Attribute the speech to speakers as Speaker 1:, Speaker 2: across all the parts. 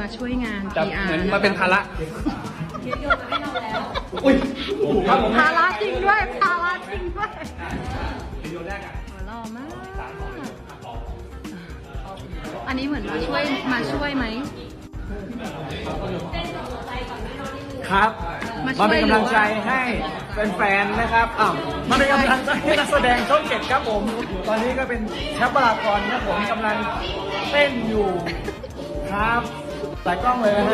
Speaker 1: มาช่วยงาน
Speaker 2: จะ
Speaker 1: PR
Speaker 2: เหมือนมาเป็นภาระอุ้ยครับผม
Speaker 1: ภาระจริงด้วยภาระจริงด้วยหัวหล่อมาก อันนี้เหมือนมาช่วยมาช่วยไหม
Speaker 2: ครับ
Speaker 1: มาช่วย
Speaker 2: มาเป็นกำลังใจให้แฟนๆนะครับอ้าวมาเป็นกำลังใจให้นักแสดงช่องเจ็ดครับผม ตอนนี้ก็เป็นแชปปรากรครับผมกำลังเต้นอยู่ ครับ แต่กล้องเลยนะ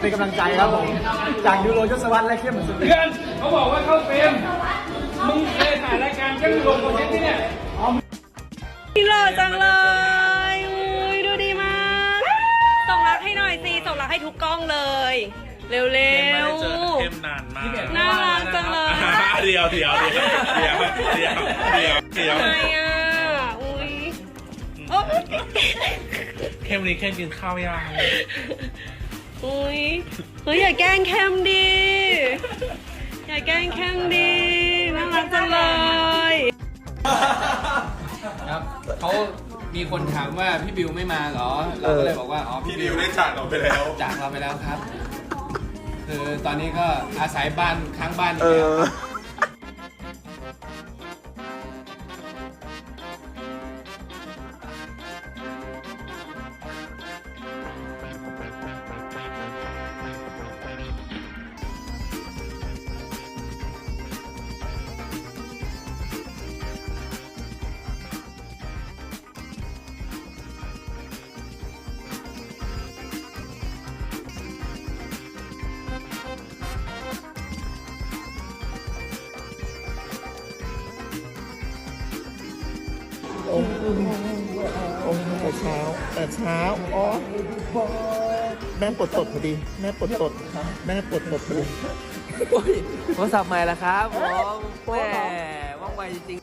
Speaker 2: เป็นกำลังใจครับผม จากยูโรยศวรรษและเข้มเหมือนสุด
Speaker 3: เพื่อนเขาบอกว่าเข้าเฟรมมึงเคยถ่ายรายการแค่ลงโปรเจกต์ที่เนี่ย
Speaker 4: นี่หล่อจังเลยอุ้ยดูดีมาก ส่งรักให้หน่อยสิ ส่งรักให้ทุกกล้องเลย เร็ว
Speaker 5: ไม่ได้
Speaker 4: ๆ
Speaker 5: เจอเข้มนานมาก
Speaker 4: น่ารักจังเลย
Speaker 5: เดี๋ยวเดี๋ยวเดี๋ยวเดี๋ยว เข้มนี้เข้มกินข้าวยัง
Speaker 4: อุ้ยเฮ้ยอย่าแกล้งแคมดิ อย่าแกล้งแคมดิน่ารักจังเลย
Speaker 6: ครับเขามีคนถามว่าพี่บิวไม่มาเหรอ เราก็เลยบอกว่า อ๋อ
Speaker 5: พี่ดิวได้จากเราไปแล้ว
Speaker 6: จากเราไปแล้วครับ คือตอนนี้ก็อาศัยบ้านค้างบ้านอยู่แล้ว อง
Speaker 7: ค์องค์แต่เช้าแต่เช้าอ๋อแม่ปวดตดพอดี แม่ปวดตดแม่ปวดตดพอดี
Speaker 6: โทรศัพท์ใหม่ละครับผมแหมว่องไวจริง